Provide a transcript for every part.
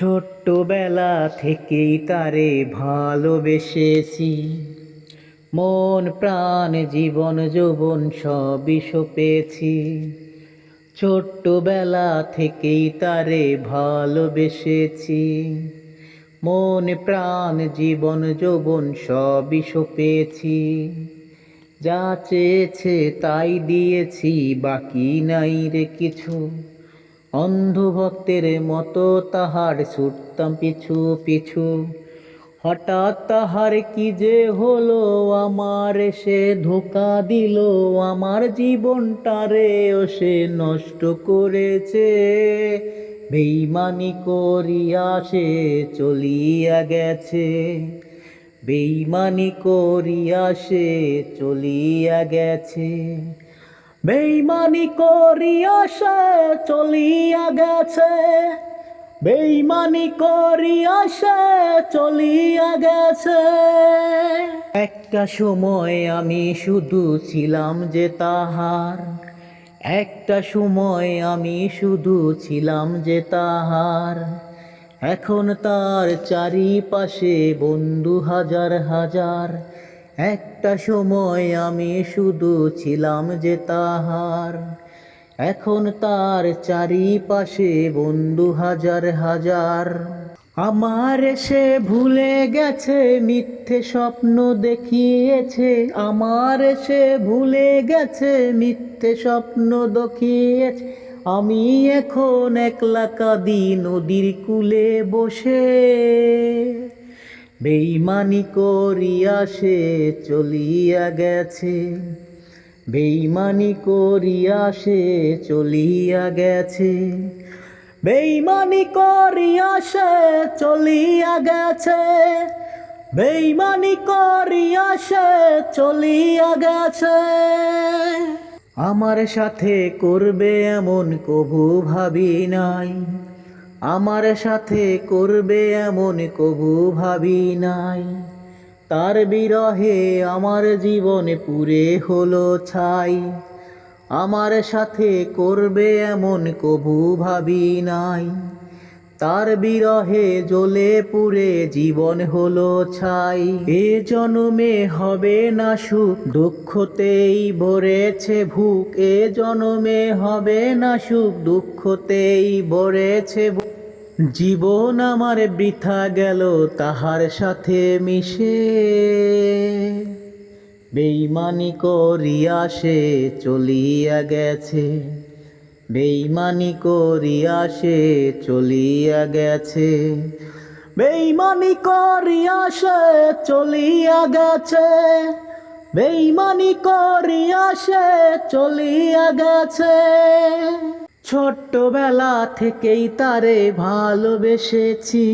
ছোট্টবেলা থেকেই তারে ভালোবেসেছি। মন, প্রাণ, জীবন, যৌবন সবই সপেছি। ছোট্টবেলা থেকেই তারে ভালোবেসেছি। মন, প্রাণ, জীবন, যৌবন সবই সপেছি। যা চেয়েছে তাই দিয়েছি, বাকি নাই রে কিছু। অন্ধভক্তের মতো তাহার ছুটতাম পিছু পিছু। হঠাৎ তাহার কি যে হলো, আমার সে ধোকা দিল, আমার জীবনটারে ও সে নষ্ট করেছে। বেইমানি করিয়া সে চলিয়া গেছে। বেইমানি করিয়া সে চলিয়া গেছে। বেইমানি করিয়া সে চলিয়া গেছে। বেইমানি করিয়া সে চলিয়া গেছে। একটা সময় আমি শুধু ছিলাম যে তাহার। একটা সময় আমি শুধু ছিলাম যে তাহার। এখন তার চারিপাশে বন্ধু হাজার হাজার। একটা সময় আমি শুধু ছিলাম যে তাহার। এখন তার চারিপাশে বন্ধু হাজার হাজার। আমার সে ভুলে গেছে, মিথ্যে স্বপ্ন দেখিয়েছে। আমার সে ভুলে গেছে, মিথ্যে স্বপ্ন দেখিয়েছে। আমি এখন একলা কাঁদি নদীর কূলে বসে। বেইমানি করিয়া সে চলিয়া গেছে। বেইমানি করিয়া সে চলিয়া গেছে। বেইমানি করিয়া সে চলিয়া গেছে। বেইমানি করিয়া সে চলিয়া গেছে। আমার সাথে করবে এমন কভু ভাবি নাই। আমার সাথে করবে এমন কবু ভাবি নাই। তার বিরহে আমার জীবনে পুরে হলো ছাই। আমার সাথে করবে এমন কবু ভাবি নাই। তার বিরহে জ্বলে পুরে জীবন হলো ছাই। এ জনমে হবে না সুখ, দুঃখতেই ভরেছে ভুক। এ জনমে হবে না সুখ, দুঃখতেই ভরেছে জীবন আমার বৃথা গেল, তাহার সাথে মিশে। বেইমানি করিয়া সে চলিয়া গেছে। বেইমানি করিয়া সে চলিয়া গেছে। বেইমানি করিয়া সে চলিয়া গেছে। বেইমানি করিয়া সে চলিয়া গেছে। ছোট্টবেলা থেকেই তারে ভালোবেসেছি।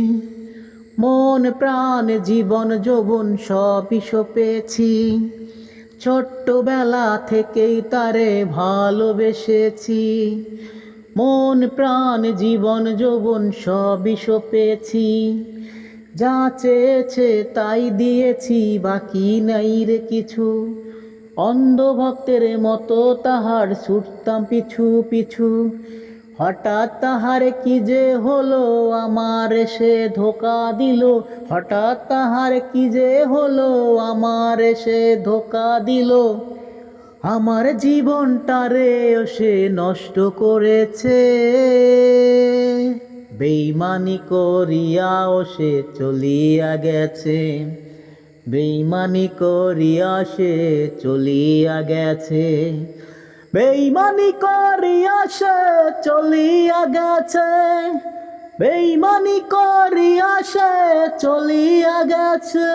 মন প্রাণ জীবন যৌবন সবই সপেছি ছোট্টবেলা থেকেই তারে ভালোবেসেছি। মন, প্রাণ, জীবন, যৌবন সবই সপেছি। যা চেয়েছে তাই দিয়েছি, বাকি নাই রে কিছু। অন্ধভক্তের মতো তাহার ছুটতাম পিছু পিছু। হঠাৎ তাহার কি যে হলো, আমার সে ধোকা দিল। হঠাৎ তাহার কি যে হলো, আমার সে ধোকা দিল। আমার জীবনটা জীবনটারে সে নষ্ট করেছে। বেইমানি করিয়াও সে চলিয়া গেছে। বেইমানি করিয়া সে চলিয়া গেছে। বেইমানি করিয়া সে চলিয়া গেছে। বেইমানি করিয়া সে চলিয়া গেছে।